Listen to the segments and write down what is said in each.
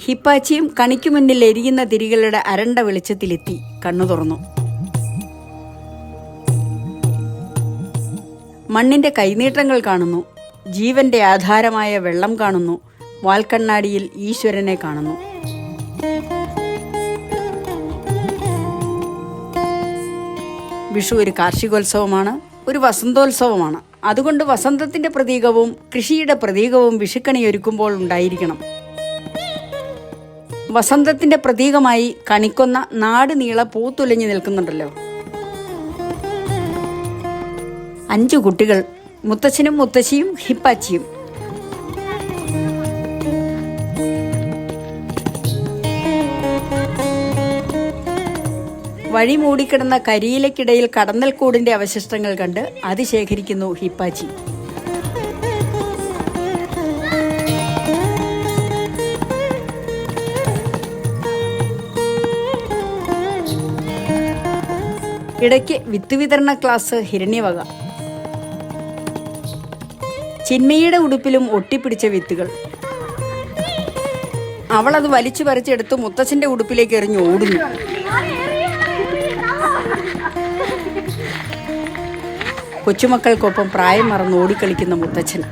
ഹിപ്പാച്ചിയും കണിക്കു മുന്നിൽ എരിയുന്ന തിരികളുടെ അരണ്ട വെളിച്ചത്തിലെത്തി. കണ്ണു തുറന്നു. മണ്ണിന്റെ കൈനീട്ടങ്ങൾ കാണുന്നു. ജീവന്റെ ആധാരമായ വെള്ളം കാണുന്നു. വാൽക്കണ്ണാടിയിൽ ഈശ്വരനെ കാണുന്നു. വിഷു ഒരു കാർഷികോത്സവമാണ് ഒരു വസന്തോത്സവമാണ്. അതുകൊണ്ട് വസന്തത്തിന്റെ പ്രതീകവും കൃഷിയുടെ പ്രതീകവും വിഷുക്കണി ഒരുക്കുമ്പോൾ ഉണ്ടായിരിക്കണം. വസന്തത്തിന്റെ പ്രതീകമായി കണിക്കൊന്ന നാട് നീള പൂത്തുലഞ്ഞു നിൽക്കുന്നുണ്ടല്ലോ. അഞ്ചു കുട്ടികൾ മുത്തച്ഛനും മുത്തശ്ശിയും ഹിപ്പാച്ചിയും. വഴി മൂടിക്കിടന്ന കരിയിലക്കിടയിൽ കടന്നൽക്കൂടിന്റെ അവശിഷ്ടങ്ങൾ കണ്ട് അത് ശേഖരിക്കുന്നു ഹിപ്പാച്ചി. ഇടയ്ക്ക് വിത്ത് വിതരണ ക്ലാസ് ഹിരണ്യവക. ചിന്മയുടെ ഉടുപ്പിലും ഒട്ടിപ്പിടിച്ച വിത്തുകൾ. അവൾ അത് വലിച്ചു പറിച്ചെടുത്ത് മുത്തച്ഛന്റെ ഉടുപ്പിലേക്ക് എറിഞ്ഞു ഓടുന്നു. കൊച്ചുമക്കൾക്കൊപ്പം പ്രായം മറന്ന് ഓടിക്കളിക്കുന്ന മുത്തച്ഛൻ.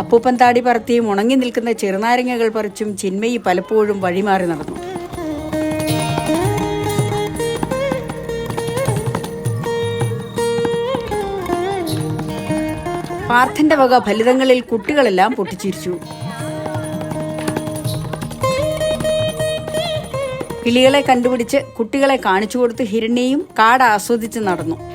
അപ്പൂപ്പൻ താടി പറത്തിയും ഉണങ്ങി നിൽക്കുന്ന ചെറുനാരങ്ങകൾ പറിച്ചും ചിന്മയി പലപ്പോഴും വഴിമാറി നടന്നു. പാർത്ഥന്റെ വക ഫലിതങ്ങളിൽ കുട്ടികളെല്ലാം പൊട്ടിച്ചിരിച്ചു. കിളികളെ കണ്ടുപിടിച്ച് കുട്ടികളെ കാണിച്ചു കൊടുത്ത് ഹിരണ്യയും കാട് ആസ്വദിച്ച് നടന്നു.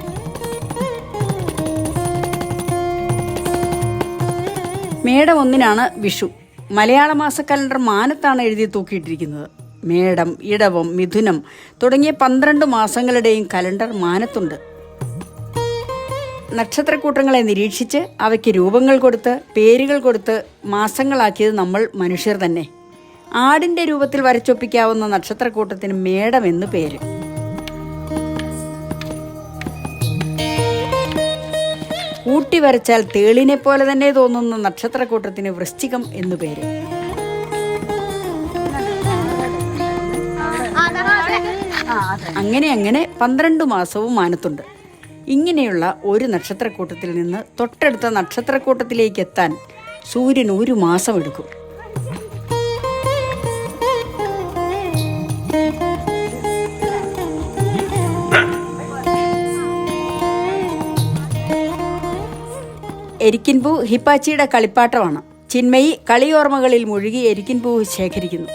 മേടം ഒന്നിനാണ് വിഷു. മലയാള മാസ കലണ്ടർ മാനത്താണ് എഴുതി തൂക്കിയിട്ടിരിക്കുന്നത്. മേടം ഇടവം മിഥുനം തുടങ്ങിയ പന്ത്രണ്ട് മാസങ്ങളുടെയും കലണ്ടർ മാനത്തുണ്ട്. നക്ഷത്രക്കൂട്ടങ്ങളെ നിരീക്ഷിച്ച് അവയ്ക്ക് രൂപങ്ങൾ കൊടുത്ത് പേരുകൾ കൊടുത്ത് മാസങ്ങളാക്കിയത് നമ്മൾ മനുഷ്യർ തന്നെ. ആടിന്റെ രൂപത്തിൽ വരച്ചൊപ്പിക്കാവുന്ന നക്ഷത്രക്കൂട്ടത്തിന് എന്ന് പേര്. കൂട്ടി വരച്ചാൽ തേളിനെ പോലെ തന്നെ തോന്നുന്ന നക്ഷത്രക്കൂട്ടത്തിന് വൃശ്ചികം എന്നു പേര്. അങ്ങനെ അങ്ങനെ പന്ത്രണ്ട് മാസവും മാനത്തുണ്ട്. ഇങ്ങനെയുള്ള ഒരു നക്ഷത്രക്കൂട്ടത്തിൽ നിന്ന് തൊട്ടടുത്ത നക്ഷത്രക്കൂട്ടത്തിലേക്ക് എത്താൻ സൂര്യൻ ഒരു മാസം എടുക്കും എരിക്കിൻപൂ ഹിപ്പാച്ചിയുടെ കളിപ്പാട്ടമാണ്. ചിന്മയി കളിയോർമ്മകളിൽ മുഴുകി എരിക്കിൻപൂ ശേഖരിക്കുന്നു.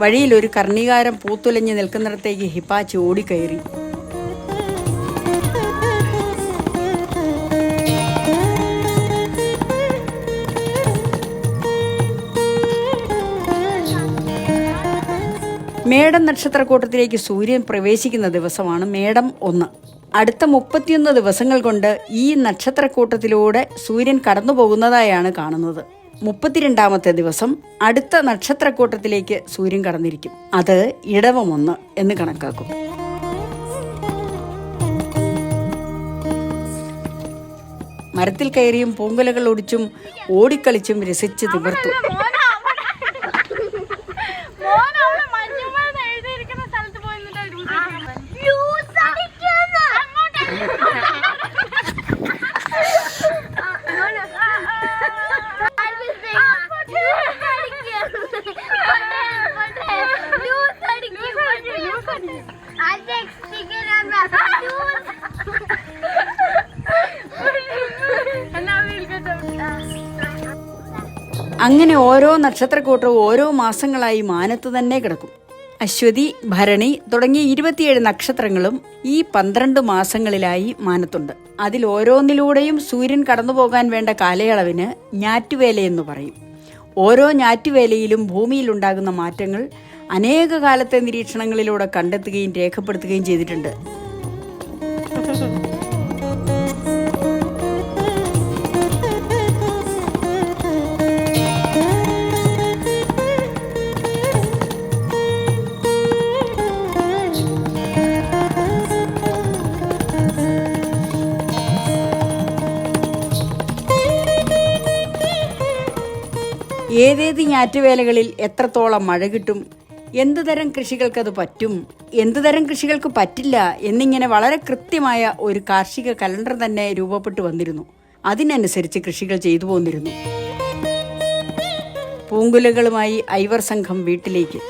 വഴിയിൽ ഒരു കർണികാരം പൂത്തുലഞ്ഞ് നിൽക്കുന്നിടത്തേക്ക് ഹിപ്പാച്ചി ഓടിക്കയറി. മേടം നക്ഷത്രക്കൂട്ടത്തിലേക്ക് സൂര്യൻ പ്രവേശിക്കുന്ന ദിവസമാണ് മേടം ഒന്ന്. അടുത്ത മുപ്പത്തിയൊന്ന് ദിവസങ്ങൾ കൊണ്ട് ഈ നക്ഷത്രക്കൂട്ടത്തിലൂടെ സൂര്യൻ കടന്നു പോകുന്നതായാണ് കാണുന്നത്. മുപ്പത്തിരണ്ടാമത്തെ ദിവസം അടുത്ത നക്ഷത്രക്കൂട്ടത്തിലേക്ക് സൂര്യൻ കടന്നിരിക്കും. അത് ഇടവമൊന്ന് എന്ന് കണക്കാക്കും. മരത്തിൽ കയറിയും പൂങ്കലകൾ ഒടിച്ചും ഓടിക്കളിച്ചും രസിച്ച് തിമിർത്തു. അങ്ങനെ ഓരോ നക്ഷത്രക്കൂട്ടവും ഓരോ മാസങ്ങളായി മാനത്ത് തന്നെ കിടക്കും. അശ്വതി ഭരണി തുടങ്ങിയ ഇരുപത്തിയേഴ് നക്ഷത്രങ്ങളും ഈ പന്ത്രണ്ട് മാസങ്ങളിലായി മാനത്തുണ്ട്. അതിൽ ഓരോന്നിലൂടെയും സൂര്യൻ കടന്നുപോകാൻ വേണ്ട കാലയളവിന് ഞാറ്റുവേലയെന്ന് പറയും. ഓരോ ഞാറ്റുവേലയിലും ഭൂമിയിലുണ്ടാകുന്ന മാറ്റങ്ങൾ അനേക കാലത്തെ നിരീക്ഷണങ്ങളിലൂടെ കണ്ടെത്തുകയും രേഖപ്പെടുത്തുകയും ചെയ്തിട്ടുണ്ട്. ഏതേത് ഞാറ്റുവേലകളിൽ എത്രത്തോളം മഴ കിട്ടും? എന്തു തരം കൃഷികൾക്കത് പറ്റും? എന്തു തരം കൃഷികൾക്ക് പറ്റില്ല? എന്നിങ്ങനെ വളരെ കൃത്യമായ ഒരു കാർഷിക കലണ്ടർ തന്നെ രൂപപ്പെട്ടു വന്നിരുന്നു. അതിനനുസരിച്ച് കൃഷികൾ ചെയ്തു പോന്നിരുന്നു. പൂങ്കുലകളുമായി ഐവർ സംഘം വീട്ടിലേക്ക്.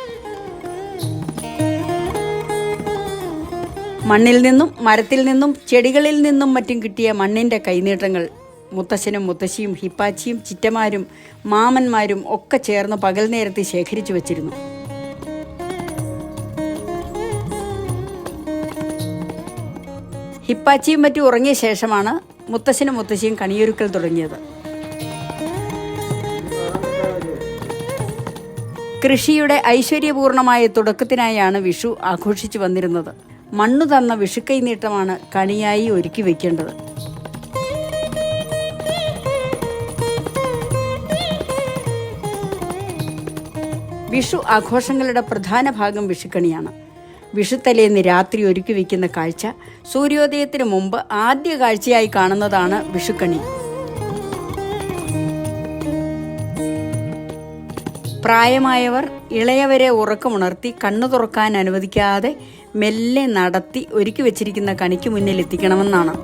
മണ്ണിൽ നിന്നും മരത്തിൽ നിന്നും ചെടികളിൽ നിന്നും മറ്റും കിട്ടിയ മണ്ണിന്റെ കൈനീട്ടങ്ങൾ മുത്തശ്ശനും മുത്തശ്ശിയും ഹിപ്പാച്ചിയും ചിറ്റമാരും മാമന്മാരും ഒക്കെ ചേർന്ന് പകൽ നേരത്തെ ശേഖരിച്ചു വച്ചിരുന്നു. ഹിപ്പാച്ചിയും മറ്റും ഉറങ്ങിയ ശേഷമാണ് മുത്തശ്ശനും മുത്തശ്ശിയും കണിയൊരുക്കൽ തുടങ്ങിയത്. കൃഷിയുടെ ഐശ്വര്യപൂർണമായ തുടക്കത്തിനായാണ് വിഷു ആഘോഷിച്ചു വന്നിരുന്നത്. മണ്ണു തന്ന വിഷുക്കൈ നീട്ടമാണ് കണിയായി ഒരുക്കി വെക്കേണ്ടത്. വിഷു ആഘോഷങ്ങളുടെ പ്രധാന ഭാഗം വിഷുക്കണിയാണ്. വിഷുത്തലേന്ന് രാത്രി ഒരുക്കി വയ്ക്കുന്ന കാഴ്ച സൂര്യോദയത്തിന് മുമ്പ് ആദ്യ കാഴ്ചയായി കാണുന്നതാണ് വിഷുക്കണി. പ്രായമായവർ ഇളയവരെ ഉറക്കമുണർത്തി കണ്ണു തുറക്കാൻ അനുവദിക്കാതെ മെല്ലെ നടത്തി ഒരുക്കി വെച്ചിരിക്കുന്ന കണിക്ക് മുന്നിൽ എത്തിക്കണമെന്നാണ്.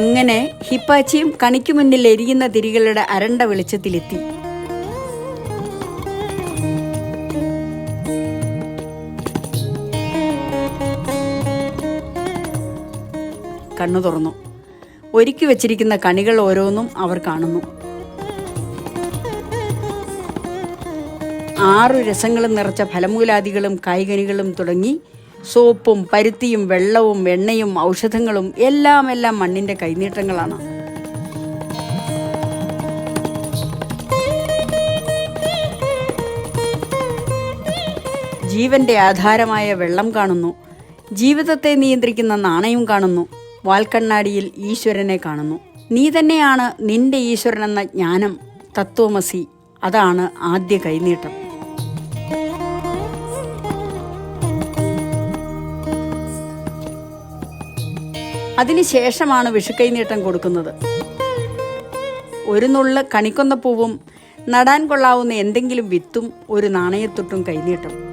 അങ്ങനെ ഹിപ്പാച്ചിയും കണിക്കു മുന്നിൽ എരിയുന്ന തിരികളുടെ അരണ്ട വെളിച്ചത്തിലെത്തി. കണ്ണു തുറന്നു. ഒരുക്കി വെച്ചിരിക്കുന്ന കണികൾ ഓരോന്നും അവർ കാണുന്നു. ആറു രസങ്ങളും നിറച്ച ഫലമൂലാദികളും കായ്കനികളും തുടങ്ങി സോപ്പും പരുത്തിയും വെള്ളവും എണ്ണയും ഔഷധങ്ങളും എല്ലാം എല്ലാം മണ്ണിന്റെ കൈനീട്ടങ്ങളാണ്. ജീവന്റെ ആധാരമായ വെള്ളം കാണുന്നു. ജീവിതത്തെ നിയന്ത്രിക്കുന്ന നാണയം കാണുന്നു. വാൽക്കണ്ണാടിയിൽ ഈശ്വരനെ കാണുന്നു. നീ തന്നെയാണ് നിന്റെ ഈശ്വരൻ എന്ന ജ്ഞാനം തത്വമസി. അതാണ് ആദ്യ കൈനീട്ടം. അതിനുശേഷമാണ് വിഷുക്കൈനീട്ടം കൊടുക്കുന്നത്. ഒരു നുള്ള കണിക്കൊന്ന പൂവും നടാൻ കൊള്ളാവുന്ന എന്തെങ്കിലും വിത്തും ഒരു നാണയത്തൊട്ടും കൈനീട്ടം.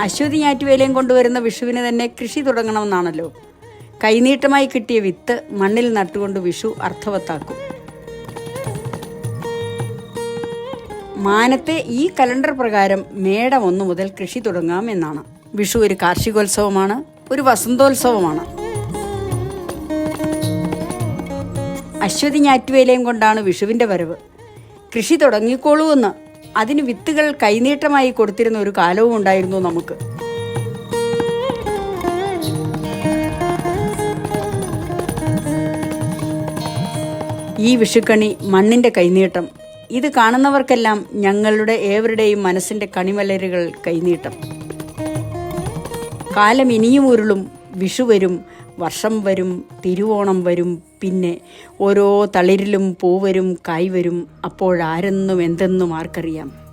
അശ്വതി ഞാറ്റുവേലയും കൊണ്ടുവരുന്ന വിഷുവിന് തന്നെ കൃഷി തുടങ്ങണമെന്നാണല്ലോ. കൈനീട്ടമായി കിട്ടിയ വിത്ത് മണ്ണിൽ നട്ടുകൊണ്ട് വിഷു അർത്ഥവത്താക്കും. മാനത്തെ ഈ കലണ്ടർ പ്രകാരം മേടം ഒന്നു മുതൽ കൃഷി തുടങ്ങാം എന്നാണ്. വിഷു ഒരു കാർഷികോത്സവമാണ് ഒരു വസന്തോത്സവമാണ്. അശ്വതി ഞാറ്റുവേലയും കൊണ്ടാണ് വിഷുവിന്റെ വരവ്. കൃഷി തുടങ്ങിക്കോളൂ എന്ന് അതിന് വിത്തുകൾ കൈനീട്ടമായി കൊടുത്തിരുന്ന ഒരു കാലവും ഉണ്ടായിരുന്നു നമുക്ക്. ഈ വിഷുക്കണി മണ്ണിന്റെ കൈനീട്ടം. ഇത് കാണുന്നവർക്കെല്ലാം ഞങ്ങളുടെ ഏവരുടെയും മനസ്സിന്റെ കണിമലരുകൾ കൈനീട്ടം. കാലം ഇനിയും ഉരുളും വിഷു വരും വർഷം വരും തിരുവോണം വരും പിന്നെ ഓരോ തളിരിലും പൂവരും കായ് വരും. അപ്പോഴാരെന്നും എന്തെന്നും ആർക്കറിയാം.